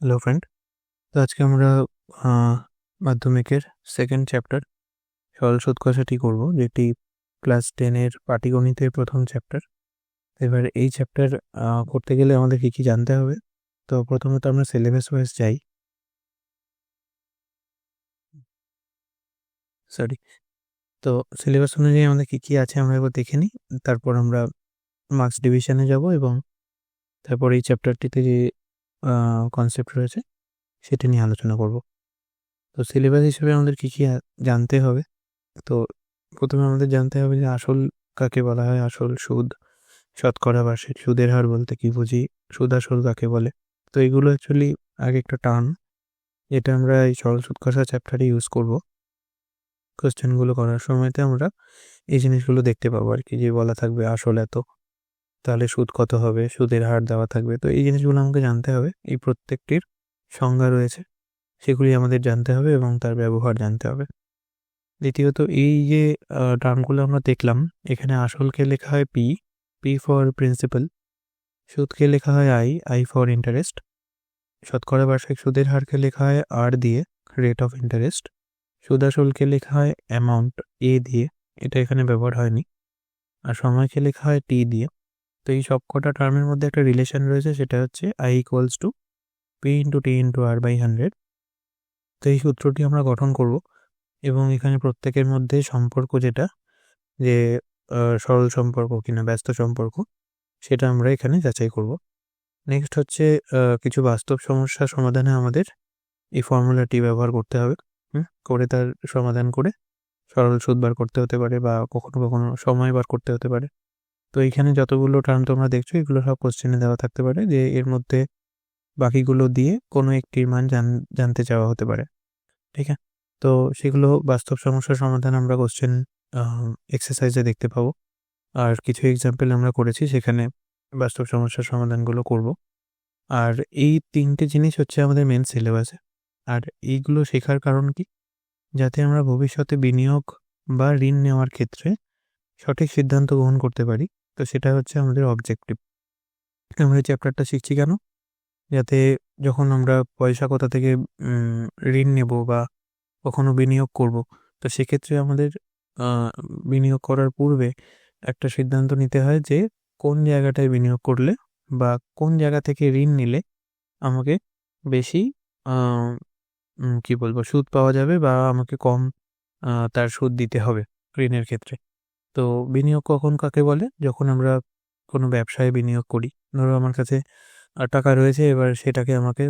Hello friend তো আজকে আমরা মাধ্যমিকের সেকেন্ড চ্যাপ্টার সরল কষাটি করব? যেটি ক্লাস টেনের পাটিগণিতের প্রথম চ্যাপ্টার এবার এই চ্যাপ্টার করতে গেলে আমাদের কী কী জানতে হবে? তো প্রথমত আমরা সিলেবাস ওয়াইজ যাই। সরি তো সিলেবাস অনুযায়ী আমাদের কী কী আছে আমরা একবার দেখে নিই। তারপর আমরা মার্কস ডিভিশনে যাব এবং তারপর এই চ্যাপ্টারটিতে যে কনসেপ্ট রয়েছে, সেটা নিয়ে আলোচনা করব। তো সিলেবাস হিসেবে আমাদের কী কী জানতে হবে? তো প্রথমে আমাদের জানতে হবে যে আসল কাকে বলা হয়? আসল সুদ, শতকরা বার্ষিক সুদের হার বলতে কি বুঝি? সুদ আসল কাকে বলে? তো এগুলো অ্যাকচুয়ালি আগে একটা টার্ম, যেটা আমরা এই সরল সুদ কষা চ্যাপ্টারে ইউজ করব। কোশ্চেনগুলো করার সময়তে আমরা এই জিনিসগুলো দেখতে পাবো আর কি, যে বলা থাকবে আসল এত। তাহলে সুদ কত হবে? সুদের হার দেওয়া থাকবে। তো এই জিনিসগুলো আমাকে জানতে হবে। এই প্রত্যেকটির সংজ্ঞা রয়েছে। সেগুলি আমাদের জানতে হবে এবং তার ব্যবহার জানতে হবে। দ্বিতীয়ত, এই যে টার্মগুলো আমরা দেখলাম, এখানে আসলকে লেখা হয় পি পি ফর প্রিন্সিপাল সুদকে লেখা হয় আই আই ফর ইন্টারেস্ট শতকরা বার্ষিক সুদের হারকে লেখা হয় আর দিয়ে রেট অফ ইন্টারেস্ট সুদ আসলকে লেখা হয় অ্যামাউন্ট এ দিয়ে, এটা এখানে ব্যবহার হয়নি। আর সময়কে লেখা হয় টি দিয়ে তো এই সব কটা টার্মের মধ্যে একটা রিলেশন রয়েছে, সেটা হচ্ছে I equals to P into T into R by hundred তো এই সূত্রটি আমরা গঠন করব এবং এখানে প্রত্যেকের মধ্যে সম্পর্ক যেটা, যে সরল সম্পর্ক কিনা ব্যস্ত সম্পর্ক, সেটা আমরা এখানে যাচাই করব। নেক্সট হচ্ছে কিছু বাস্তব সমস্যা সমাধানে আমাদের এই ফর্মুলাটি ব্যবহার করতে হবে করে তার সমাধান করে সরল সুদ বার করতে হতে পারে বা কখনো কখনো সময় বার করতে হতে পারে। তো এইখানে যতগুলো টার্ম তোমরা দেখছ, এগুলো সব কোশ্চেনে দেওয়া থাকতে পারে যে এর মধ্যে বাকিগুলো দিয়ে কোনো একটির মান জান- জানতে চাওয়া হতে পারে। ঠিক আছে? তো সেগুলো বাস্তব সমস্যার সমাধান আমরা কোশ্চেন এক্সারসাইজে দেখতে পাবো। আর কিছু এক্সাম্পল আমরা করেছি, সেখানে বাস্তব সমস্যার সমাধানগুলো করব। আর এই তিনটে জিনিস হচ্ছে আমাদের মেন সিলেবাসে আর এইগুলো শেখার কারণ কি? যাতে আমরা ভবিষ্যতে বিনিয়োগ বা ঋণ নেওয়ার ক্ষেত্রে সঠিক সিদ্ধান্ত গ্রহণ করতে পারি। তো সেটা হচ্ছে আমাদের অবজেক্টিভ আমরা চ্যাপ্টারটা শিখছি কেন? যাতে যখন আমরা পয়সা কোথা থেকে ঋণ নেব বা কখনো বিনিয়োগ করব, তো সেক্ষেত্রে আমাদের বিনিয়োগ করার পূর্বে একটা সিদ্ধান্ত নিতে হয় যে কোন জায়গাটায় বিনিয়োগ করলে বা কোন জায়গা থেকে ঋণ নিলে আমাকে বেশি কি বলব, সুদ পাওয়া যাবে বা আমাকে কম তার সুদ দিতে হবে ঋণের ক্ষেত্রে। তো বিনিয়োগ কখন কাকে বলে? যখন আমরা কোনো ব্যবসায় বিনিয়োগ করি। ধরো আমার কাছে টাকা রয়েছে, এবার সেটাকে আমাকে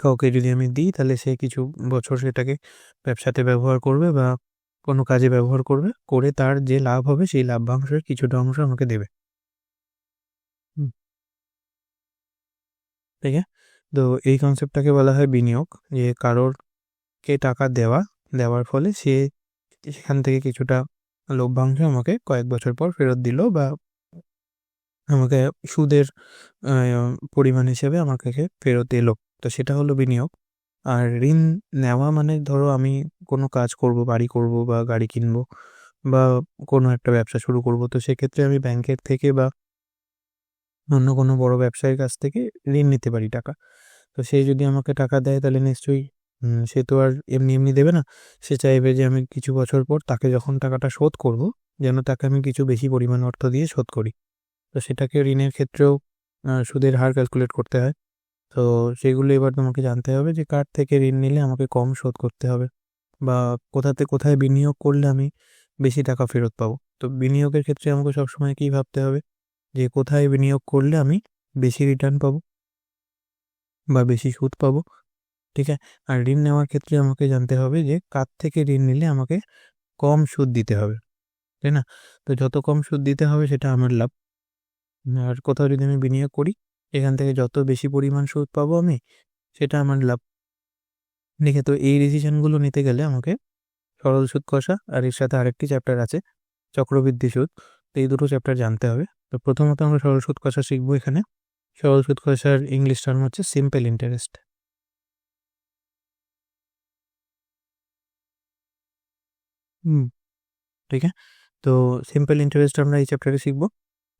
কাউকে যদি আমি দিই, তাহলে সে কিছু বছর সেটাকে ব্যবসাতে ব্যবহার করবে বা কোনো কাজে ব্যবহার করবে। করে তার যে লাভ হবে, সেই লাভ্যাংশের কিছুটা অংশ আমাকে দেবে। ঠিক আছে? তো এই কনসেপ্টটাকে বলা হয় বিনিয়োগ। যে কারোরকে টাকা দেওয়া, দেওয়ার ফলে সে সেখান থেকে কিছুটা লভ্যাংশ আমাকে কয়েক বছর পর ফেরত দিল বা আমাকে সুদের পরিমাণ হিসেবে আমাকে ফেরত এলো। তো সেটা হলো বিনিয়োগ। আর ঋণ নেওয়া মানে ধরো আমি কোনো কাজ করব, বাড়ি করব বা গাড়ি কিনবো বা কোনো একটা ব্যবসা শুরু করব। তো সেক্ষেত্রে আমি ব্যাংকের থেকে বা অন্য কোনো বড় ব্যবসায়ীর কাছ থেকে ঋণ নিতে পারি টাকা। তো সে যদি আমাকে টাকা দেয় তাহলে নিশ্চয়ই সে তো আর এমনি এমনি দেবে না। সে চাইবে যে আমি কিছু বছর পর তাকে যখন টাকাটা শোধ করব, যেন তাকে আমি কিছু বেশি পরিমাণ অর্থ দিয়ে শোধ করি। তো সেটাকে ঋণের ক্ষেত্রেও সুদের হার ক্যালকুলেট করতে হয়। তো সেগুলো এবার তোমাকে জানতে হবে যে কার থেকে ঋণ নিলে আমাকে কম শোধ করতে হবে বা কোথাতে কোথায় বিনিয়োগ করলে আমি বেশি টাকা ফেরত পাবো। তো বিনিয়োগের ক্ষেত্রে আমাকে সবসময় কী ভাবতে হবে? যে কোথায় বিনিয়োগ করলে আমি বেশি রিটার্ন পাবো বা বেশি সুদ পাবো? ঠিক আছে আর ঋণ নেওয়ার ক্ষেত্রে আমাকে জানতে হবে যে কার থেকে ঋণ নিলে আমাকে কম সুদ দিতে হবে তাই না তো যত কম সুদ দিতে হবে সেটা আমার লাভ আর কোথাও যদি আমি বিনিয়োগ করি এখান থেকে যত বেশি পরিমাণ সুদ পাবো আমি সেটা আমার লাভ দেখে তো এই ডিসিশনগুলো নিতে গেলে আমাকে সরল সুদ কষা আর এর সাথে আরেকটি চ্যাপ্টার আছে চক্রবৃদ্ধি সুদ তো এই দুটো চ্যাপ্টার জানতে হবে তো প্রথমত আমরা সরল সুদ কষা শিখব এখানে সরল সুদ কষার ইংলিশ টার্ম হচ্ছে সিম্পল ইন্টারেস্ট ঠিক আছে? তো সিম্পল ইন্টারেস্ট আমরা এই চ্যাপ্টারে শিখব।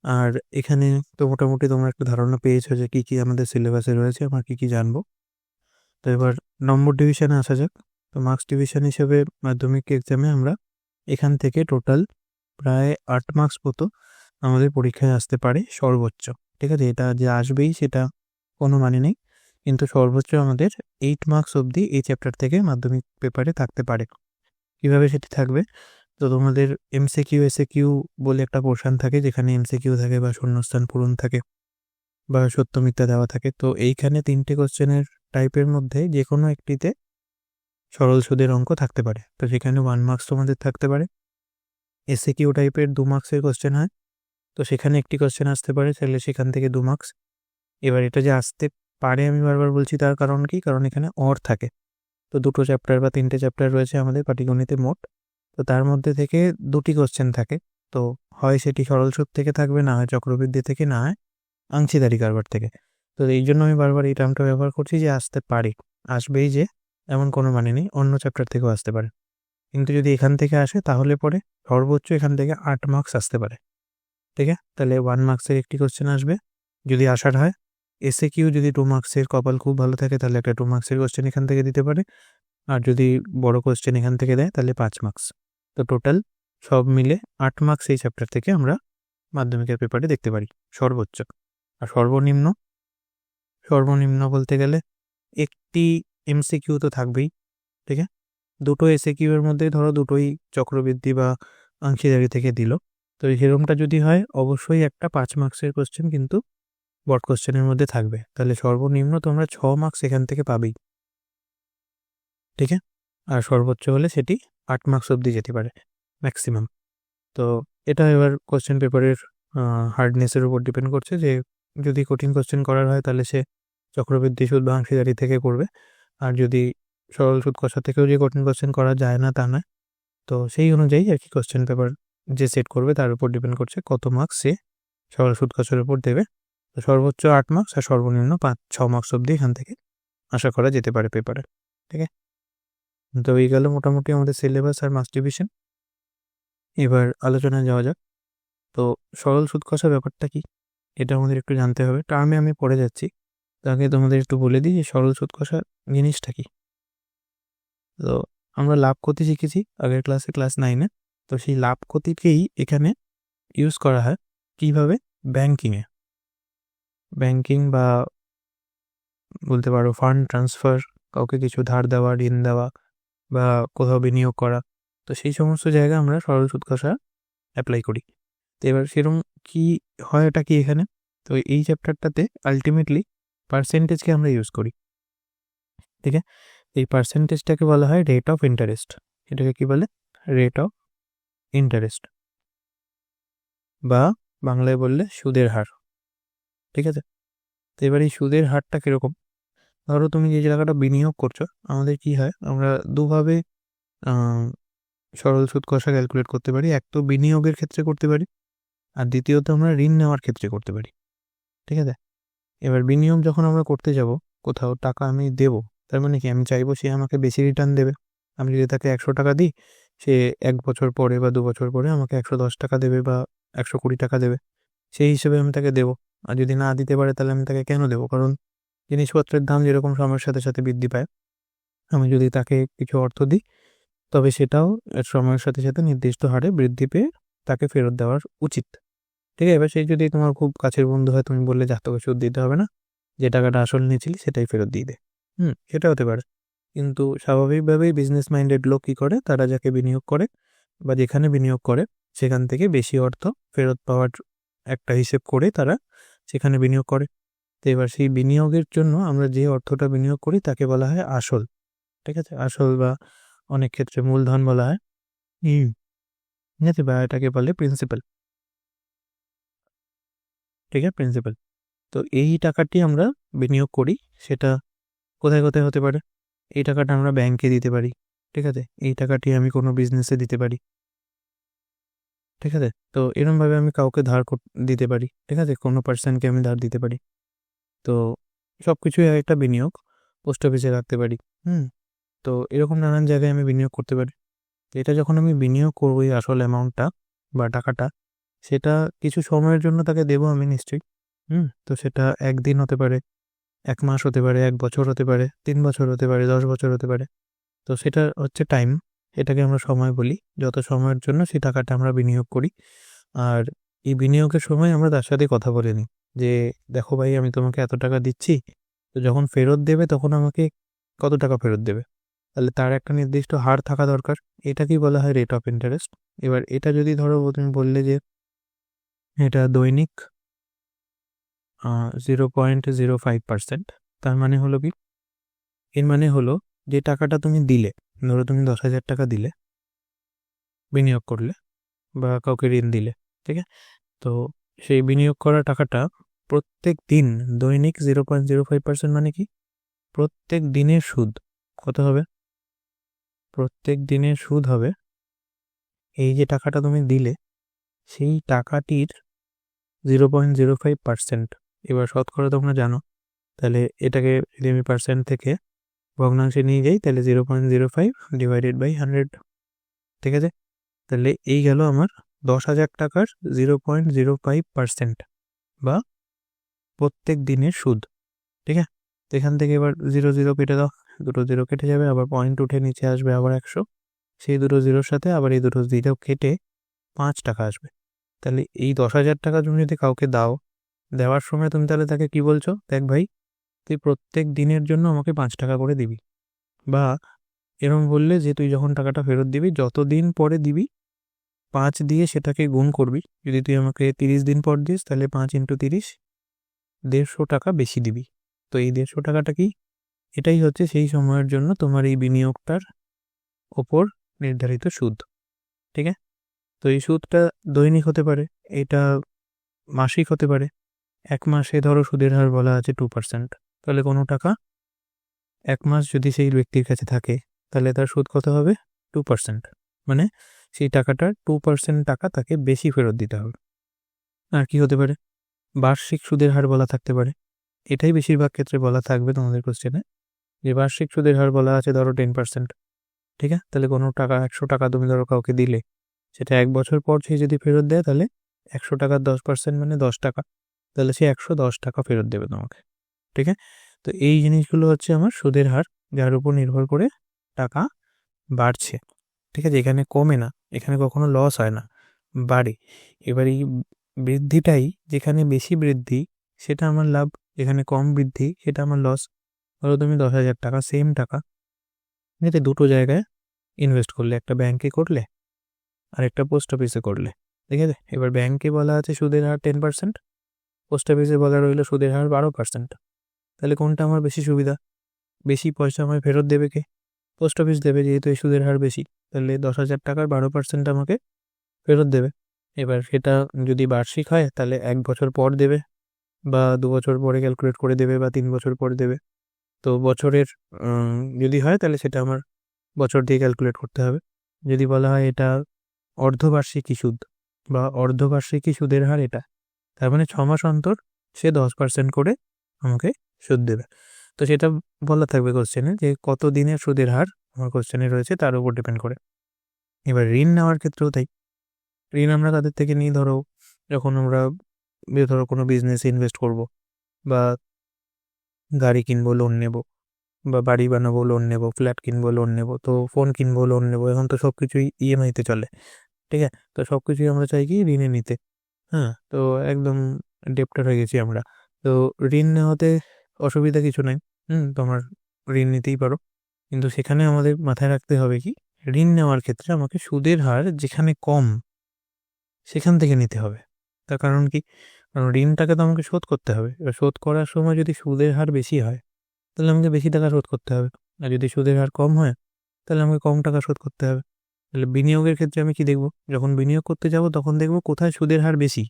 আর এখানে তো মোটামুটি তোমরা একটা ধারণা পেয়েছ যে কী কী আমাদের সিলেবাসে রয়েছে, আমরা কী কী জানব। তো এবার নম্বর ডিভিশনে আসা যাক। তো মার্কস ডিভিশন হিসেবে মাধ্যমিক এক্সামে আমরা এখান থেকে টোটাল প্রায় আট মার্কস মতো আমাদের পরীক্ষায় আসতে পারে সর্বোচ্চ। ঠিক আছে? এটা যে আসবেই সেটা কোনো মানে নেই। কিন্তু সর্বোচ্চ আমাদের এইট মার্কস অবধি এই চ্যাপ্টার থেকে মাধ্যমিক পেপারে থাকতে পারে। কীভাবে সেটি থাকবে? তো তোমাদের এমসিকিউ এসএকিউ বলে একটা পোর্শন থাকে, যেখানে এমসিকিউ থাকে বা শূন্যস্থান পূরণ থাকে বা সত্য মিথ্যা দেওয়া থাকে। তো এইখানে তিনটে কোশ্চেনের টাইপের মধ্যে যে কোনো একটিতে সরল সুদের অঙ্ক থাকতে পারে। তো সেখানে ওয়ান মার্কস তোমাদের থাকতে পারে। এসে কিউ টাইপের দু মার্কসের কোশ্চেন হয়। তো সেখানে একটি কোশ্চেন আসতে পারে, তাহলে সেখান থেকে দু মার্কস এবার এটা যে আসতে পারে আমি বারবার বলছি তার কারণ কি? কারণ এখানে অর থাকে। তো দুটো চ্যাপ্টার বা তিনটে চ্যাপ্টার রয়েছে আমাদের পাটিগণিতে মোট। তো তার মধ্যে থেকে দুটি কোশ্চেন থাকে। তো হয় সেটি সরল সুদ থেকে থাকবে, না হয় চক্রবৃদ্ধি থেকে, না হয় আংশিদারি কারবার থেকে। তো এই জন্য আমি বারবার এই টার্মটা ব্যবহার করছি যে আসতে পারে, আসবেই যে, এমন কোনো মানে নেই, অন্য চ্যাপ্টার থেকেও আসতে পারে। কিন্তু যদি এখান থেকে আসে, তাহলে পরে সর্বোচ্চ এখান থেকে আট মার্কস আসতে পারে। ঠিক আছে? তাহলে ওয়ান মার্কসের একটি কোশ্চেন আসবে। যদি আসার হয় এসে কিউ যদি টু মার্কসের কপাল খুব ভালো থাকে, তাহলে একটা টু মার্কসের কোশ্চেন এখান থেকে দিতে পারে। আর যদি বড় কোশ্চেন এখান থেকে দেয়, তাহলে পাঁচ মার্কস তো টোটাল সব মিলে আট মার্কস এই চ্যাপ্টার থেকে আমরা মাধ্যমিকের পেপারে দেখতে পারি, সর্বোচ্চ। আর সর্বনিম্ন সর্বনিম্ন বলতে গেলে একটি এমসিকিউ তো থাকবেই, ঠিক আছে? দুটো এসএকিউ এর মধ্যে ধরো দুটোই চক্রবৃদ্ধি বা অংশীদারি থেকে দিল। তো সেরকমটা যদি হয়, অবশ্যই একটা পাঁচ মার্কসের কোশ্চেন কিন্তু বট কোশ্চেনের মধ্যে থাকবে। তাহলে সর্বনিম্ন তোমরা ছ মার্কস এখান থেকে পাবেই। ঠিক? আছে আর সর্বোচ্চ হলে সেটি আট মার্কস অবধি যেতে পারে ম্যাক্সিমাম তো এটা এবার কোশ্চেন পেপারের হার্ডনেসের উপর ডিপেন্ড করছে যে, যদি কঠিন কোশ্চেন করার হয় তাহলে সে চক্রবৃদ্ধি সুদ বা অংশীদারি থেকে করবে। আর যদি সরল সুদ কষা থেকেও যে কঠিন কোশ্চেন করা যায় না তা নয়, তো সেই অনুযায়ী আর কি কোশ্চেন পেপার যে সেট করবে তার উপর ডিপেন্ড করছে কত মার্কস সে সরল সুদ কষার উপর দেবে। সর্বোচ্চ আট মার্কস আর সর্বনিম্ন পাঁচ, ছ মার্কস অবধি এখান থেকে আশা করা যেতে পারে পেপারে ঠিক আছে? তো এই গেল মোটামুটি আমাদের সিলেবাস আর মাস ডিভিশন এবার আলোচনায় যাওয়া যাক। তো সরল সুদ কষা ব্যাপারটা কি? এটা আমাদের একটু জানতে হবে। টার্মে আমি পড়ে যাচ্ছি। তাকে তোমাদের একটু বলে দিই যে সরল সুদ কষা জিনিসটা কি। তো আমরা লাভ ক্ষতি শিখেছি আগের ক্লাসে ক্লাস নাইনে তো সেই লাভ ক্ষতিকেই এখানে ইউজ করা হয় কীভাবে? ব্যাংকিংয়ে ব্যাংকিং বা বলতে পারো ফান্ড ট্রান্সফার কাউকে কিছু ধার দেওয়া, ঋণ দেওয়া বা কোথাও বিনিয়োগ করা, তো সেই সমস্ত জায়গায় আমরা সরল সুদ কষা অ্যাপ্লাই করি। তো এবার সেরকম কি হয় এটা কি এখানে? তো এই চ্যাপ্টারটাতে আলটিমেটলি পার্সেন্টেজকে আমরা ইউজ করি। ঠিক আছে? এই পার্সেন্টেজটাকে বলা হয় রেট অফ ইন্টারেস্ট এটাকে কি বলে? রেট অফ ইন্টারেস্ট বা বাংলায় বললে সুদের হার। ঠিক আছে? তো এবার এই সুদের হারটা কীরকম? ধরো তুমি যে জায়গাটা বিনিয়োগ করছ, আমাদের কি হয়? আমরা দুভাবে সরল সুদ কষা ক্যালকুলেট করতে পারি। এক তো বিনিয়োগের ক্ষেত্রে করতে পারি, আর দ্বিতীয়ত আমরা ঋণ নেওয়ার ক্ষেত্রে করতে পারি। ঠিক আছে? এবার বিনিয়োগ যখন আমরা করতে যাব, কোথাও টাকা আমি দেব, তার মানে কি? আমি চাইব সে আমাকে বেশি রিটার্ন দেবে। আমি যদি তাকে একশো টাকা দিই, সে এক বছর পরে বা দু বছর পরে আমাকে একশো দশ টাকা দেবে বা একশো কুড়ি টাকা দেবে। সেই হিসেবে আমি তাকে দেবো। আর যদি না দিতে পারে তাহলে আমি তাকে কেন দেবো? কারণ জিনিসপত্রের দাম যেরকম সময়ের সাথে সাথে বৃদ্ধি পায়, আমি যদি তাকে কিছু অর্থ দিই, তবে সেটাও সময়ের সাথে সাথে নির্দিষ্ট হারে বৃদ্ধি পেয়ে তাকে ফেরত দেওয়ার উচিত। ঠিক আছে, এবার সেই যদি তোমার খুব কাছের বন্ধু হয়, তুমি বললে যা তোকে সুদ দিতে হবে না, যে টাকাটা আসল নিয়েছিলি সেটাই ফেরত দিয়ে দে। হুম, সেটা হতে পারে। কিন্তু স্বাভাবিকভাবেই বিজনেস মাইন্ডেড লোক কী করে? তারা যাকে বিনিয়োগ করে বা যেখানে বিনিয়োগ করে, সেখান থেকে বেশি অর্থ ফেরত পাওয়ার একটা হিসেব করে তারা সেখানে বিনিয়োগ করে। তো এবার সেই বিনিয়োগের জন্য আমরা যে অর্থটা বিনিয়োগ করি তাকে বলা হয় আসল। ঠিক আছে? আসল বা অনেক ক্ষেত্রে মূলধন বলা হয়। ঠিক আছে বা এটাকে বলে প্রিন্সিপাল ঠিক আছে? প্রিন্সিপাল তো এই টাকাটি আমরা বিনিয়োগ করি, সেটা কোথায় কোথায় হতে পারে? এই টাকাটা আমরা ব্যাংকে দিতে পারি। ঠিক আছে? এই টাকাটি আমি কোনো বিজনেসে দিতে পারি। ঠিক আছে? তো এরমভাবে আমি কাউকে ধার দিতে পারি। ঠিক আছে? কোনো পার্সনকে আমি ধার দিতে পারি। তো সব কিছুই একটা বিনিয়োগ পোস্ট অফিসে রাখতে পারি। হুম? তো এরকম নানান জায়গায় আমি বিনিয়োগ করতে পারি। এটা যখন আমি বিনিয়োগ করব আসল অ্যামাউন্টটা বা টাকাটা, সেটা কিছু সময়ের জন্য তাকে দেবো আমি নিশ্চয়ই। হুম? তো সেটা একদিন হতে পারে, এক মাস হতে পারে, এক বছর হতে পারে, তিন বছর হতে পারে, দশ বছর হতে পারে। তো সেটা হচ্ছে টাইম এটাকে আমরা সময় বলি। যত সময়ের জন্য সেই টাকাটা আমরা বিনিয়োগ করি। আর এই বিনিয়োগের সময় আমরা তার সাথে কথা বলে নিই যে, দেখো ভাই, আমি তোমাকে এত টাকা দিচ্ছি, তো যখন ফেরত দেবে তখন আমাকে কত টাকা ফেরত দেবে? তাহলে তার একটা নির্দিষ্ট হার থাকা দরকার। এটাকেই বলা হয় রেট অফ ইন্টারেস্ট এবার এটা যদি ধরো তুমি বললে যে, এটা দৈনিক zero point zero five percent তার মানে হলো কি? এর মানে হলো যে টাকাটা তুমি দিলে ধরো তুমি দশ হাজার টাকা দিলে, বিনিয়োগ করলে বা কাউকে ঋণ দিলে, ঠিক আছে? তো সেই বিনিয়োগ করা টাকাটা প্রত্যেক দিন দৈনিক zero point zero five percent মানে কি? প্রত্যেক দিনের সুদ। কত হবে? প্রত্যেক দিনের সুদ হবে, এই যে টাকাটা তুমি দিলে, সেই টাকাটির zero point zero five percent এবার শতকরা তোমরা জানো, তাহলে এটাকে যদি আমি পার্সেন্ট থেকে ভগ্নাংশে নিয়ে যাই, তাহলে zero point zero five divided by hundred ঠিক আছে? তাহলে এই গেল আমার দশ হাজার টাকার zero point zero five percent বা প্রত্যেক দিনের সুদ। ঠিক আছে? তো এখান থেকে এবার জিরো জিরো কেটে দাও, দুটো জিরো কেটে যাবে, আবার পয়েন্ট উঠে নিচে আসবে আবার একশো। সেই দুটো জিরোর সাথে আবার এই দুটো জিরো কেটে পাঁচ টাকা আসবে। তাহলে এই দশ হাজার টাকা তুমি যদি কাউকে দাও, দেওয়ার সময় তুমি তাহলে তাকে কি বলছো? দেখ ভাই তুই প্রত্যেক দিনের জন্য আমাকে পাঁচ টাকা করে দিবি। বা, এরম বললে যে তুই যখন টাকাটা ফেরত দিবি যত দিন পরে দিবি, পাঁচ দিয়ে সেটাকে গুণ করবি। যদি তুই আমাকে তিরিশ দিন পর দিস, তাহলে পাঁচ ইন্টু তিরিশ, দেড়শো টাকা বেশি দিবি। তো এই দেড়শো টাকাটা কি? এটাই হচ্ছে সেই সময়ের জন্য তোমার এই বিনিয়োগটার ওপর নির্ধারিত সুদ। ঠিক আছে? তো এই সুদটা দৈনিক হতে পারে, এটা মাসিক হতে পারে। এক মাসে ধরো সুদের হার বলা আছে টু পার্সেন্ট তাহলে কোনো টাকা? এক মাস যদি সেই ব্যক্তির কাছে থাকে, তাহলে তার সুদ কত হবে? টু পার্সেন্ট মানে সেই টাকাটার টু পার্সেন্ট টাকা তাকে বেশি ফেরত দিতে হবে। আর কি হতে পারে? বার্ষিক সুদের হার বলা থাকতে পারে। এটাই বেশিরভাগ ক্ষেত্রে বলা থাকবে তোমাদের কোশ্চেনে যে বার্ষিক সুদের হার বলা আছে ধরো টেন পার্সেন্ট ঠিক আছে? তাহলে কোনো টাকা, একশো টাকা তুমি ধরো কাউকে দিলে, সেটা এক বছর পর সে যদি ফেরত দেয়, তাহলে একশো টাকার দশ পার্সেন্ট মানে দশ টাকা। তাহলে সে একশো দশ টাকা ফেরত দেবে তোমাকে। ঠিক আছে? তো এই জিনিসগুলো হচ্ছে আমার সুদের হার, যার উপর নির্ভর করে টাকা বাড়ছে। ঠিক আছে? এখানে কমে না। এখানে কখনো লস হয় না। বাড়ে। এবার এই বৃদ্ধিটাই যেখানে বেশি বৃদ্ধি, সেটা আমার লাভ। যেখানে কম বৃদ্ধি, সেটা আমার লস ধরো তুমি দশ হাজার টাকা সেম টাকা। এতে দুটো জায়গায় ইনভেস্ট করলে, একটা ব্যাংকে করলে আর একটা পোস্ট অফিসে করলে। ঠিক আছে? এবার ব্যাংকে বলা আছে সুদের হার টেন পার্সেন্ট পোস্ট অফিসে বলা রইল সুদের হার বারো পার্সেন্ট তাহলে কোনটা আমার বেশি সুবিধা? বেশি পয়সা আমায় ফেরত দেবে কে? পোস্ট অফিস দেবে যেহেতু এই সুদের হার বেশি, তাহলে দশ হাজার টাকার বারো পার্সেন্ট আমাকে ফেরত দেবে। এবার সেটা যদি বার্ষিক হয়, তাহলে এক বছর পর দেবে বা দু বছর পরে ক্যালকুলেট করে দেবে বা তিন বছর পরে দেবে। তো বছরের যদি হয়, তাহলে সেটা আমার বছর দিয়ে ক্যালকুলেট করতে হবে। যদি বলা হয় এটা অর্ধবার্ষিকী সুদ বা অর্ধবার্ষিকী সুদের হার এটা, তার মানে ছ মাস অন্তর সে দশ পার্সেন্ট করে আমাকে সুদ দেবে। তো সেটা বলা থাকবে কোশ্চেনে যে কত দিনের সুদের হার? আমার কোশ্চেনে রয়েছে, তার উপর ডিপেন্ড করে। এবার ঋণ নেওয়ার ক্ষেত্রেও তাই। ঋণ আমরা তাদের থেকে নিই, ধরো, যখন আমরা ধরো কোনো বিজনেসে ইনভেস্ট করব বা গাড়ি কিনবো লোন নেব বা বাড়ি বানাবো লোন নেব ফ্ল্যাট কিনবো লোন নেব, তো ফোন কিনবো লোন নেব, এখন তো সব কিছুই ইএমআইতে চলে, ঠিক আছে? তো সব কিছুই আমরা চাই কি? ঋণে নিতে হ্যাঁ? তো একদম ডেপ্টার হয়ে গেছি আমরা। তো ঋণ নেওয়াতে অসুবিধা কিছু নাই। হুম, তোমার ঋণ নিতেই পারো। কিন্তু সেখানে আমাদের মাথায় রাখতে হবে কি, ঋণ নেওয়ার ক্ষেত্রে আমাকে সুদের হার যেখানে কম, সেখান থেকে নিতে হবে। তার কারণ কি, কারণ ঋণটাকে তো আমাকে শোধ করতে হবে। এবার শোধ করার সময় যদি সুদের হার বেশি হয়, তাহলে আমাকে বেশি টাকা শোধ করতে হবে। আর যদি সুদের হার কম হয়, তাহলে আমাকে কম টাকা শোধ করতে হবে। তাহলে বিনিয়োগের ক্ষেত্রে আমি কি দেখব? যখন বিনিয়োগ করতে যাব, তখন দেখব কোথায় সুদের হার বেশি।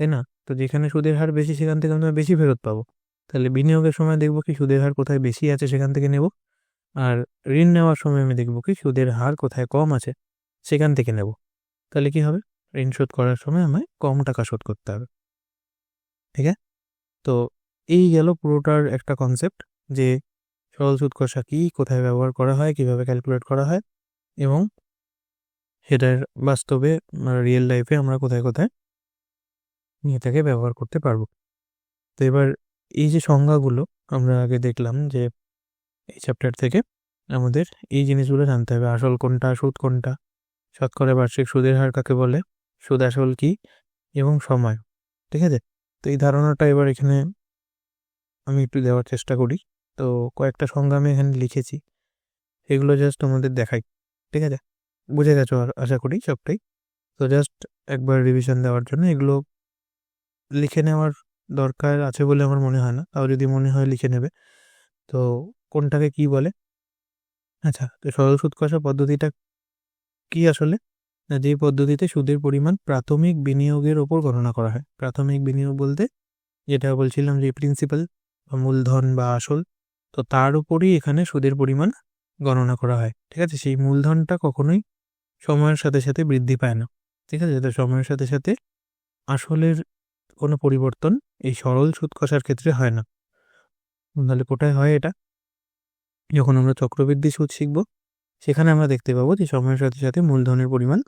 তাই না? তো যেখানে সুদের হার বেশি, সেখান থেকে আমি বেশি ফেরত পাবো। তাহলে বিনিয়োগের সময় দেখব কি সুদের হার কোথায় বেশি আছে সেখান থেকে নেব। আর ঋণ নেওয়ার সময় আমি দেখব কি সুদের হার কোথায় কম আছে সেখান থেকে নেব। তাহলে কি হবে? ঋণ শোধ করার সময় আমায় কম টাকা শোধ করতে হবে। ঠিক আছে? তো এই গেল পুরোটার একটা কনসেপ্ট যে সরল সুদ কষা কী, কোথায় ব্যবহার করা হয়, কীভাবে ক্যালকুলেট করা হয় এবং সেটার বাস্তবে রিয়েল লাইফে আমরা কোথায় কোথায় নিয়ে তাকে ব্যবহার করতে পারব। তো এবার এই যে সংজ্ঞাগুলো আমরা আগে দেখলাম যে এই চ্যাপ্টার থেকে আমাদের এই জিনিসগুলো জানতে হবে। আসল কোনটা, সুদ কোনটা? শতকরা বার্ষিক সুদের হার কাকে বলে? সুদ আসল কি? এবং সময়। ঠিক আছে? তো এই ধারণাটা এবার এখানে আমি একটু দেওয়ার চেষ্টা করি। তো কয়েকটা সংজ্ঞা আমি এখানে লিখেছি। এগুলো জাস্ট তোমাদের দেখাই। ঠিক আছে? বুঝে গেছো আশা করি সবটাই? তো জাস্ট একবার রিভিশন দেওয়ার জন্য এগুলো লিখে নেওয়ার দরকার আছে বলে আমার মনে হয় না। তাও যদি মনে হয় লিখে নেবে। তো কোনটাকে কি বলে? আচ্ছা তো সরল সুদ কষা পদ্ধতিটা কি আসলে? না যে পদ্ধতিতে সুদের পরিমাণ প্রাথমিক বিনিয়োগের ওপর গণনা করা হয়। প্রাথমিক বিনিয়োগ বলতে যেটা বলছিলাম যে প্রিন্সিপাল বা মূলধন বা আসল, তো তার উপরই এখানে সুদের পরিমাণ গণনা করা হয়। ঠিক আছে? সেই মূলধনটা কখনোই সময়ের সাথে সাথে বৃদ্ধি পায় না। ঠিক আছে? তো সময়ের সাথে সাথে আসলের কোনো পরিবর্তন এই সরল সুদ কষার ক্ষেত্রে হয় না। তাহলে কোথায় হয় এটা? যখন আমরা চক্রবৃদ্ধি সুদ শিখব, সেখানে আমরা দেখতে পাবো যে সময়ের সাথে সাথে মূলধনের পরিমাণ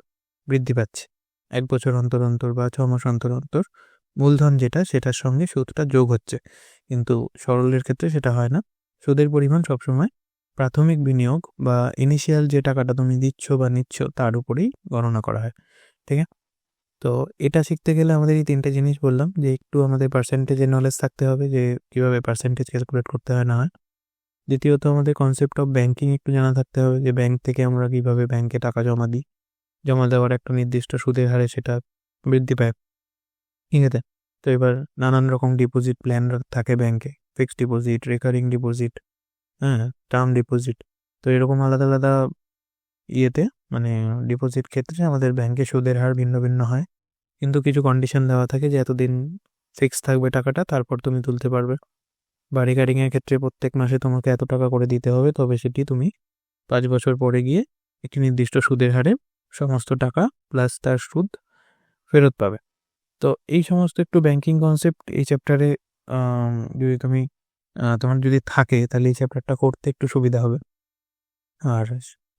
বৃদ্ধি পাচ্ছে। এক বছর অন্তর অন্তর বা ছ মাস অন্তর অন্তর মূলধন যেটা, সেটার সঙ্গে সুদটা যোগ হচ্ছে। কিন্তু সরলের ক্ষেত্রে সেটা হয় না। সুদের পরিমাণ সবসময় প্রাথমিক বিনিয়োগ বা ইনিশিয়াল যে টাকাটা তুমি দিচ্ছ বা নিচ্ছ, তার উপরেই গণনা করা হয়। ঠিক আছে? তো এটা শিখতে গেলে আমাদের এই তিনটে জিনিস বললাম যে একটু আমাদের পার্সেন্টেজের নলেজ থাকতে হবে যে কীভাবে পার্সেন্টেজ ক্যালকুলেট করতে হয় না হয়। দ্বিতীয়ত আমাদের কনসেপ্ট অফ ব্যাঙ্কিং একটু জানা থাকতে হবে যে ব্যাংক থেকে আমরা কীভাবে ব্যাংকে টাকা জমা দিই। জমা দেওয়ার একটা নির্দিষ্ট সুদের হারে সেটা বৃদ্ধি পায়। ঠিক আছে? তো এবার নানান রকম ডিপোজিট প্ল্যান থাকে ব্যাংকে ফিক্সড ডিপোজিট রেকারিং ডিপোজিট হ্যাঁ টার্ম ডিপোজিট তো এরকম আলাদা আলাদা ইয়েতে মানে ডিপোজিট ক্ষেত্রে আমাদের ব্যাংকে সুদের হার ভিন্ন ভিন্ন হয়। কিন্তু কিছু কন্ডিশন দেওয়া থাকে যে এতদিন ফিক্স থাকবে টাকাটা, তারপর তুমি তুলতে পারবে। বাড়ি রেকারিংয়ের ক্ষেত্রে প্রত্যেক মাসে তোমাকে এত টাকা করে দিতে হবে, তবে সেটি তুমি পাঁচ বছর পরে গিয়ে একটি নির্দিষ্ট সুদের হারে সমস্ত টাকা প্লাস তার সুদ ফেরত পাবে। তো এই সমস্ত একটু ব্যাংকিং কনসেপ্ট এই চ্যাপ্টারে যদি তুমি তোমার যদি থাকে, তাহলে এই চ্যাপ্টারটা করতে একটু সুবিধা হবে। আর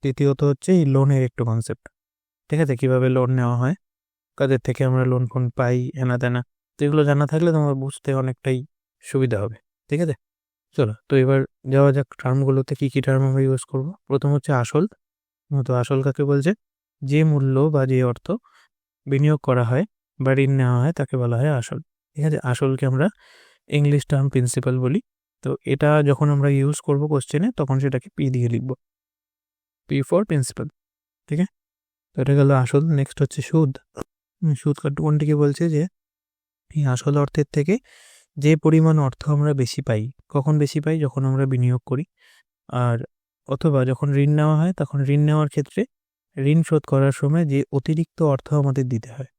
তৃতীয়ত হচ্ছে এই লোনের একটু কনসেপ্ট ঠিক আছে? কীভাবে লোন নেওয়া হয়? কাদের থেকে আমরা লোন ফোন পাই? এনা তেনা। তো এগুলো জানা থাকলে তোমার বুঝতে অনেকটাই সুবিধা হবে। ঠিক আছে? চলো, তো এবার যাওয়া যাক টার্মগুলোতে কী কী টার্ম আমরা ইউজ করব। প্রথম হচ্ছে আসল। তো আসল কাকে বলছে? যে মূল্য বা যে অর্থ বিনিয়োগ করা হয় বা ঋণ নেওয়া হয় তাকে বলা হয় আসল। ঠিক আছে? আসলকে আমরা ইংলিশ টার্ম প্রিন্সিপাল বলি। তো এটা যখন আমরা ইউজ করব কোশ্চেনে তখন সেটাকে পি দিয়ে লিখব। পি ফর প্রিন্সিপাল ঠিক আছে তো এটা গেল আসল নেক্সট হচ্ছে সুদ। সুদ কোনটিকে বলছে যে, এই আসল অর্থের থেকে যে পরিমাণ অর্থ আমরা বেশি পাই, কখন বেশি পাই? যখন আমরা বিনিয়োগ করি। আর অথবা যখন ঋণ নেওয়া হয়, তখন ঋণ নেওয়ার ক্ষেত্রে ঋণ শোধ করার সময় যে অতিরিক্ত অর্থ আমাদের দিতে হয়।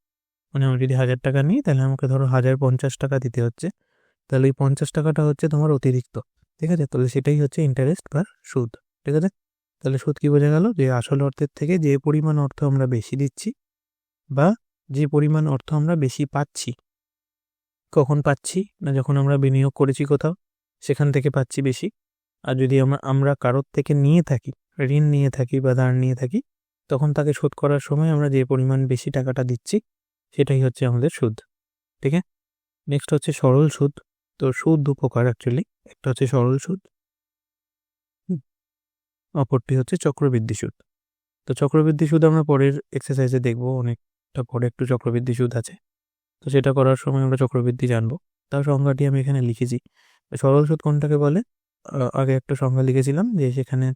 মানে আমি যদি হাজার টাকা নিই, তাহলে আমাকে ধরো হাজার পঞ্চাশ টাকা দিতে হচ্ছে। তাহলে এই পঞ্চাশ টাকাটা হচ্ছে তোমার অতিরিক্ত, ঠিক আছে? তাহলে সেটাই হচ্ছে ইন্টারেস্ট বা সুদ, ঠিক আছে? তাহলে সুদ কী বোঝা গেল? যে আসল অর্থের থেকে যে পরিমাণ অর্থ আমরা বেশি দিচ্ছি বা যে পরিমাণ অর্থ আমরা বেশি পাচ্ছি। কখন পাচ্ছি? না যখন আমরা বিনিয়োগ করেছি কোথাও, সেখান থেকে পাচ্ছি বেশি। আর যদি আমরা আমরা কারোর থেকে নিয়ে থাকি, ঋণ নিয়ে থাকি বা ধার নিয়ে থাকি, তখন তাকে শোধ করার সময় আমরা যে পরিমাণ বেশি টাকাটা দিচ্ছি, সেটাই হচ্ছে আমাদের সুদ। ঠিক আছে? নেক্সট হচ্ছে সরল সুদ। তো সুদ দু প্রকার অ্যাকচুয়ালি একটা হচ্ছে সরল সুদ অপরটি হচ্ছে চক্রবৃদ্ধি সুদ তো চক্রবৃদ্ধি সুদ আমরা পরের এক্সারসাইজে দেখব, অনেকটা পরে একটু চক্রবৃদ্ধি সুদ আছে। তো সেটা করার সময় আমরা চক্রবৃদ্ধি জানব। তার সংজ্ঞাটি আমি এখানে লিখেছি। সরল সুদ কোনটাকে বলে? আগে একটা সংজ্ঞা লিখেছিলাম যে সেখানে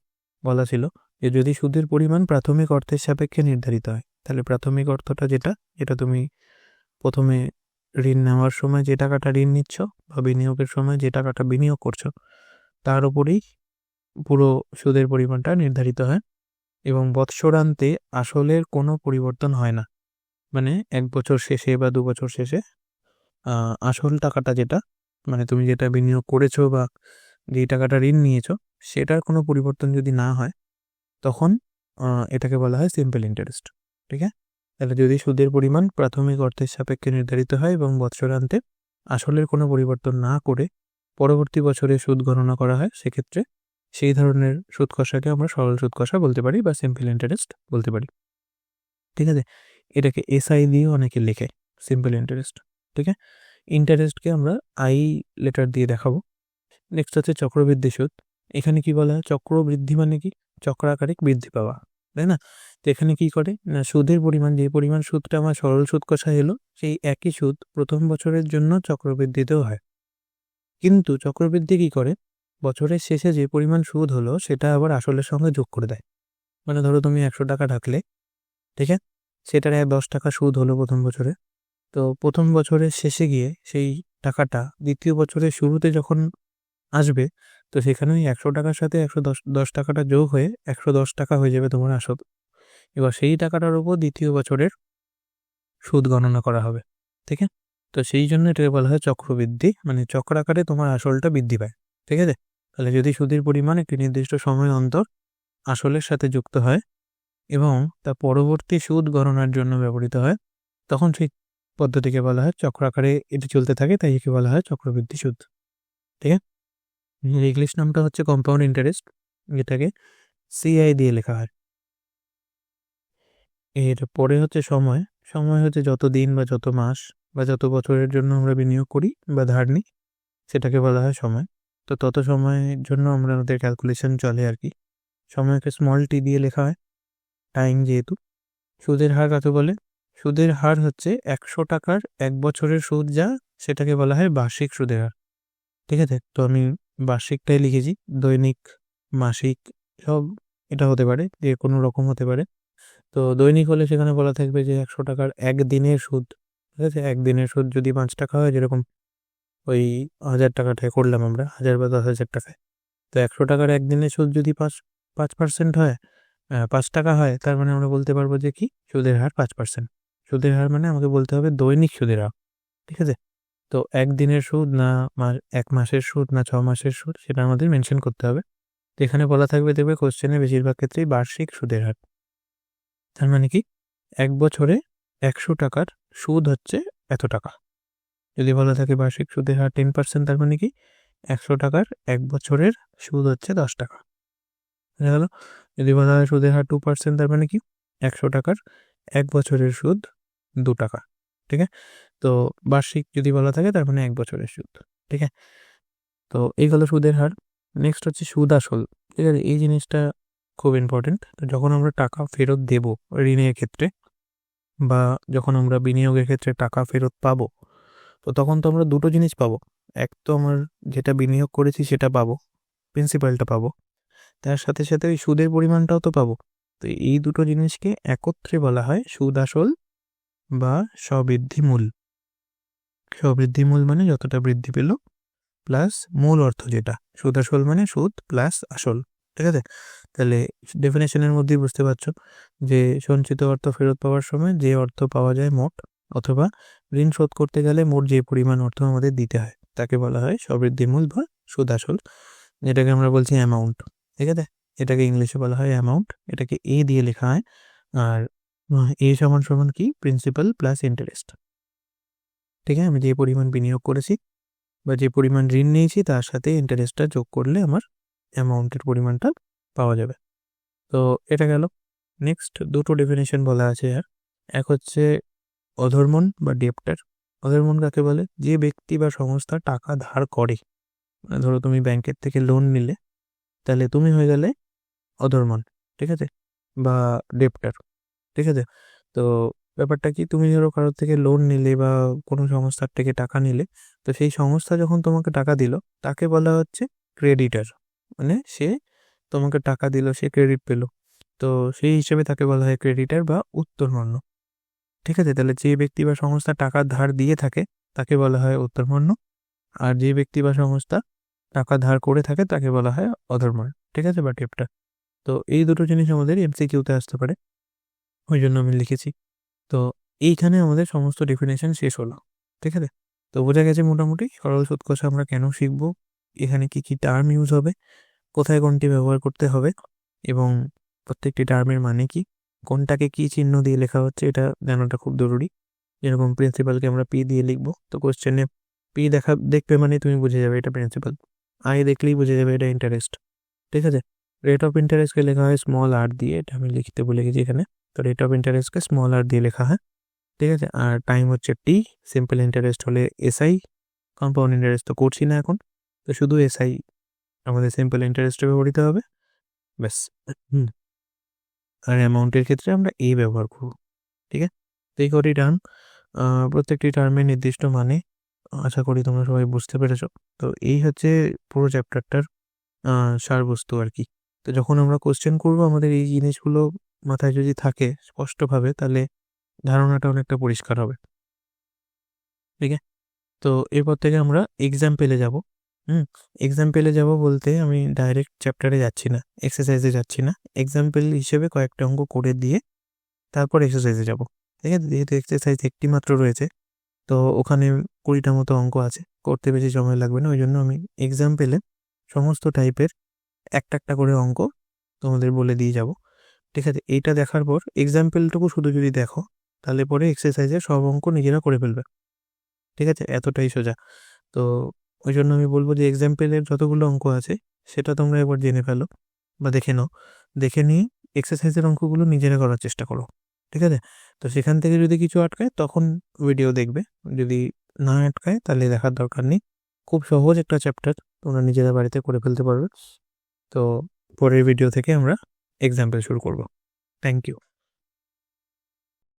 বলা ছিল যে যদি সুদের পরিমাণ প্রাথমিক অর্থের সাপেক্ষে নির্ধারিত হয়, তাহলে প্রাথমিক অর্থটা যেটা? যেটা তুমি প্রথমে ঋণ নেওয়ার সময় যে টাকাটা ঋণ নিচ্ছ বা বিনিয়োগের সময় যে টাকাটা বিনিয়োগ করছ, তার উপরেই পুরো সুদের পরিমাণটা নির্ধারিত হয় এবং বৎসরান্তে আসলের কোনো পরিবর্তন হয় না। মানে এক বছর শেষে বা দু বছর শেষে আসল টাকাটা যেটা মানে তুমি যেটা বিনিয়োগ করেছ বা যে টাকাটা ঋণ নিয়েছো, সেটার কোনো পরিবর্তন যদি না হয়, তখন এটাকে বলা হয় সিম্পল ইন্টারেস্ট ঠিক আছে? তাহলে যদি সুদের পরিমাণ প্রাথমিক অর্থের সাপেক্ষে নির্ধারিত হয় এবং বৎসরান্তে আসলের কোনো পরিবর্তন না করে পরবর্তী বছরে সুদ গণনা করা হয়, সেক্ষেত্রে সেই ধরনের সুদ কষাকে আমরা সরল সুদ কষা বলতে পারি বা সিম্পল ইন্টারেস্ট বলতে পারি। ঠিক আছে? এটাকে এসআই দিয়েও অনেকে লেখে সিম্পল ইন্টারেস্ট ঠিক আছে? ইন্টারেস্টকে আমরা আই লেটার দিয়ে দেখাবো। নেক্সট হচ্ছে চক্রবৃদ্ধি সুদ। এখানে কি বলা হয়? চক্রবৃদ্ধি মানে কি? চক্রাকারিক বৃদ্ধি পাওয়া, তাই না? তো এখানে কি করে? না, সুদের পরিমাণ, যে পরিমাণ সুদটা আমার সরল সুদ কষা এলো, সেই একই সুদ প্রথম বছরের জন্য চক্রবৃদ্ধিতেও হয়। কিন্তু চক্রবৃদ্ধি কি করে? বছরের শেষে যে পরিমাণ সুদ হলো, সেটা আবার আসলের সঙ্গে যোগ করে দেয়। মানে ধরো তুমি একশো টাকা ঢাকলে, ঠিক আছে? সেটার এক দশ টাকা সুদ হলো প্রথম বছরে। তো প্রথম বছরের শেষে গিয়ে সেই টাকাটা দ্বিতীয় বছরের শুরুতে যখন আসবে, তো সেখানে ওই একশো টাকার সাথে একশো দশ দশ টাকাটা যোগ হয়ে একশো দশ টাকা হয়ে যাবে তোমার আসল। এবার সেই টাকাটার উপর দ্বিতীয় বছরের সুদ গণনা করা হবে, ঠিক আছে? তো সেই জন্য এটাকে বলা হয় চক্রবৃদ্ধি মানে চক্রাকারে তোমার আসলটা বৃদ্ধি পায়। ঠিক আছে? তাহলে যদি সুদের পরিমাণ একটি নির্দিষ্ট সময় অন্তর আসলের সাথে যুক্ত হয় এবং তা পরবর্তী সুদ গণনার জন্য ব্যবহৃত হয়, তখন সেই পদ্ধতিকে বলা হয় চক্রাকারে এটি চলতে থাকে, তাই একে বলা হয় চক্রবৃদ্ধি সুদ। ঠিক আছে? ইংলিশ নামটা হচ্ছে কম্পাউন্ড ইন্টারেস্ট যেটাকে সিআই দিয়ে লেখা হয়। এর পরে হচ্ছে সময়। সময় হচ্ছে যত দিন বা যত মাস বা যত বছরের জন্য আমরা বিনিয়োগ করি বা ধার নিই, সেটাকে বলা হয় সময়। তো তত সময়ের জন্য আমরা আমাদের ক্যালকুলেশন চলে আর কি। সময়কে স্মল টি দিয়ে লেখা হয় টাইম যেহেতু। সুদের হার কাকে বলে? সুদের হার হচ্ছে একশো টাকার এক বছরের সুদ যা সেটাকে বলা হয় বার্ষিক সুদের হার। ঠিক আছে? তো আমি বার্ষিকটাই লিখেছি, দৈনিক, মাসিক, সব এটা হতে পারে, যে কোনো রকম হতে পারে। তো দৈনিক হলে সেখানে বলা থাকবে যে একশো টাকার একদিনের সুদ, ঠিক আছে? একদিনের সুদ যদি পাঁচ টাকা হয়, যেরকম ওই হাজার টাকাটায় করলাম আমরা, হাজার বা দশ হাজার টাকায়। তো একশো টাকার একদিনের সুদ যদি পাঁচ পাঁচ পার্সেন্ট হয় পাঁচ টাকা হয়, তার মানে আমরা বলতে পারব যে কি? সুদের হার পাঁচ পার্সেন্ট সুদের হার মানে আমাকে বলতে হবে দৈনিক সুদের হার, ঠিক আছে? তো একদিনের সুদ না এক মাসের সুদ না ছ মাসের সুদ, সেটা আমাদের মেনশন করতে হবে। তো এখানে বলা থাকবে, দেখবে কোশ্চেনে বেশিরভাগ ক্ষেত্রেই বার্ষিক সুদের হার। তার মানে কি? এক বছরে একশো টাকার সুদ হচ্ছে এত টাকা। যদি বলা থাকে বার্ষিক সুদের হার টেন পার্সেন্ট তার মানে কি একশো টাকার এক বছরের সুদ হচ্ছে দশ টাকা। বুঝা গেল? যদি বলা হয় সুদের হার টু পার্সেন্ট তার মানে কি একশো টাকার এক বছরের সুদ দু টাকা, ঠিক আছে? তো বার্ষিক যদি বলা থাকে, তার মানে এক বছরের সুদ, ঠিক আছে? তো এই হলো সুদের হার। নেক্সট হচ্ছে সুদ আসল, ঠিক আছে? এই জিনিসটা খুব ইম্পর্টেন্ট তো যখন আমরা টাকা ফেরত দেব ঋণের ক্ষেত্রে বা যখন আমরা বিনিয়োগের ক্ষেত্রে টাকা ফেরত পাবো তো তখন তো আমরা দুটো জিনিস পাবো। এক তো আমার যেটা বিনিয়োগ করেছি সেটা পাবো প্রিন্সিপালটা পাবো। তার সাথে সাথে ওই সুদের পরিমাণটাও তো পাবো। তো এই দুটো জিনিসকে একত্রে বলা হয় সুদ আসল বা স্ববৃদ্ধি মূল। স্ববৃদ্ধি মূল মানে যতটা বৃদ্ধি পেল প্লাস মূল অর্থ যেটা। সুদ আসল মানে সুদ প্লাস আসল। ঠিক আছে? তাহলে ডেফিনেশনের মধ্যেই বুঝতে পারছ যে সঞ্চিত অর্থ ফেরত পাওয়ার সময় যে অর্থ পাওয়া যায় মোট অথবা ঋণ শোধ করতে গেলে মোট যে পরিমাণ অর্থ আমাদের দিতে হয়, তাকে বলা হয় সবৃদ্ধি মূল বা সুদ আসল যেটাকে আমরা বলছি অ্যামাউন্ট ঠিক আছে? এটাকে ইংলিশে বলা হয় অ্যামাউন্ট এটাকে এ দিয়ে লেখা হয়। আর এ সমান সমান কি? প্রিন্সিপাল প্লাস ইন্টারেস্ট ঠিক আছে? আমি যে পরিমাণ বিনিয়োগ করেছি বা যে পরিমাণ ঋণ নিয়েছি, তার সাথে ইন্টারেস্টটা যোগ করলে আমার অ্যামাউন্টের পরিমাণটা পাওয়া যাবে। তো, এটা গেল। নেক্সট দুটো ডেফিনেশন বলা আছে আর। এক হচ্ছে অধর্মন বা ডেপ্টার। অধর্মন কাকে বলে? যে ব্যক্তি বা সংস্থা টাকা ধার করে। মানে ধরো তুমি ব্যাংকের থেকে লোন নিলে, তাহলে তুমি হয়ে গেলে অধর্মন, ঠিক আছে? বা ডেপ্টার, ঠিক আছে? তো ব্যাপারটা কি? তুমি ধরো কারোর থেকে লোন নিলে বা কোনো সংস্থার থেকে টাকা নিলে, তো সেই সংস্থা যখন তোমাকে টাকা দিল, তাকে বলা হচ্ছে ক্রেডিটার। মানে সে তোমাকে টাকা দিল, সে ক্রেডিট পেল। তো সেই হিসেবে তাকে বলা হয় ক্রেডিটার বা উত্তরমন্য। ঠিক আছে? তাহলে যে ব্যক্তি বা সংস্থা টাকা ধার দিয়ে থাকে, তাকে বলা হয় উত্তরমন্য আর যে ব্যক্তি বা সংস্থা টাকা ধার করে থাকে, তাকে বলা হয় অধর্মণ ঠিক আছে বা টেপটা? তো এই দুটো জিনিস আমাদের এমসিকিউতে আসতে পারে। ওই জন্য আমি লিখেছি। তো এইখানে আমাদের সমস্ত ডেফিনেশন শেষ হলো। ঠিক আছে? তো বোঝা গেছে মোটামুটি সরল সুদ আমরা কেন শিখব? এখানে কি কি টার্ম ইউজ হবে? কোথায় কোনটি ব্যবহার করতে হবে? এবং প্রত্যেকটি টার্মের মানে কি? কোনটাকে কি চিহ্ন দিয়ে লেখা হচ্ছে এটা জানাটা খুব জরুরি। যেরকম প্রিন্সিপালকে আমরা পি দিয়ে লিখব। তো কোশ্চেনে পি দেখা, দেখবে মানে তুমি বুঝে যাবে এটা প্রিন্সিপাল আই দেখলেই বুঝে যাবে এটা ইন্টারেস্ট ঠিক আছে? রেট অফ ইন্টারেস্টকে লেখা হয় স্মল আর দিয়ে। এটা আমি লিখতে বলে গেছি এখানে। তো রেট অফ ইন্টারেস্টকে স্মল আর দিয়ে লেখা হয়। ঠিক আছে? আর টাইম হচ্ছে টি সিম্পল ইন্টারেস্ট হলে এসআই কম্পাউন্ড ইন্টারেস্ট তো করছি না এখন। তো শুধু এসআই আমাদের সিম্পল ইন্টারেস্টে ব্যবহৃত হবে। ব্যাস। হুম। আর অ্যামাউন্টের ক্ষেত্রে আমরা এ ব্যবহার করব, ঠিক আছে? এই কটি টার্ম প্রত্যেকটি টার্মের নির্দিষ্ট মানে আশা করি তোমরা সবাই বুঝতে পেরেছ। তো এই হচ্ছে পুরো চ্যাপ্টারটার সারবস্তু আর কি। তো যখন আমরা কোশ্চেন করব, আমাদের এই জিনিসগুলো মাথায় যদি থাকে স্পষ্টভাবে, তাহলে ধারণাটা অনেকটা পরিষ্কার হবে। ঠিক আছে? তো এরপর থেকে আমরা এক্সাম্পেলে যাব। হুম এক্সাম্পেলে যাব বলতে আমি ডাইরেক্ট চ্যাপ্টারে যাচ্ছি না এক্সারসাইজে যাচ্ছি না। এক্সাম্পল হিসেবে কয়েকটা অঙ্ক করে দিয়ে তারপর এক্সারসাইজে যাব। ঠিক আছে? যেহেতু এক্সারসাইজ একটি মাত্র রয়েছে, তো ওখানে কুড়িটা মতো অঙ্ক আছে, করতে বেশি সময় লাগবে না। ওই জন্য আমি এক্সাম্পেলে সমস্ত টাইপের একটা একটা করে অঙ্ক তোমাদের বলে দিয়ে যাব। ঠিক আছে? এইটা দেখার পর এক্সাম্পলটুকু শুধু যদি দেখো, তাহলে পরে এক্সারসাইজে সব অঙ্ক নিজেরা করে ফেলবে। ঠিক আছে? এতটাই সোজা। তো ওই জন্য আমি বলব যে এক্সাম্পলের যতগুলো অঙ্ক আছে, সেটা তোমরা একবার জেনে ফেলো বা দেখে নাও। দেখে নিয়ে এক্সারসাইজের অঙ্কগুলো নিজেরা করার চেষ্টা করো, ঠিক আছে? তো সেখান থেকে যদি কিছু আটকায়, তখন ভিডিও দেখবে। যদি না আটকায়, তাহলে দেখার দরকার নেই। খুব সহজ একটা চ্যাপ্টার তোমরা নিজেরা বাড়িতে করে ফেলতে পারবে। তো পরের ভিডিও থেকে আমরা এক্সাম্পল শুরু করব। Thank you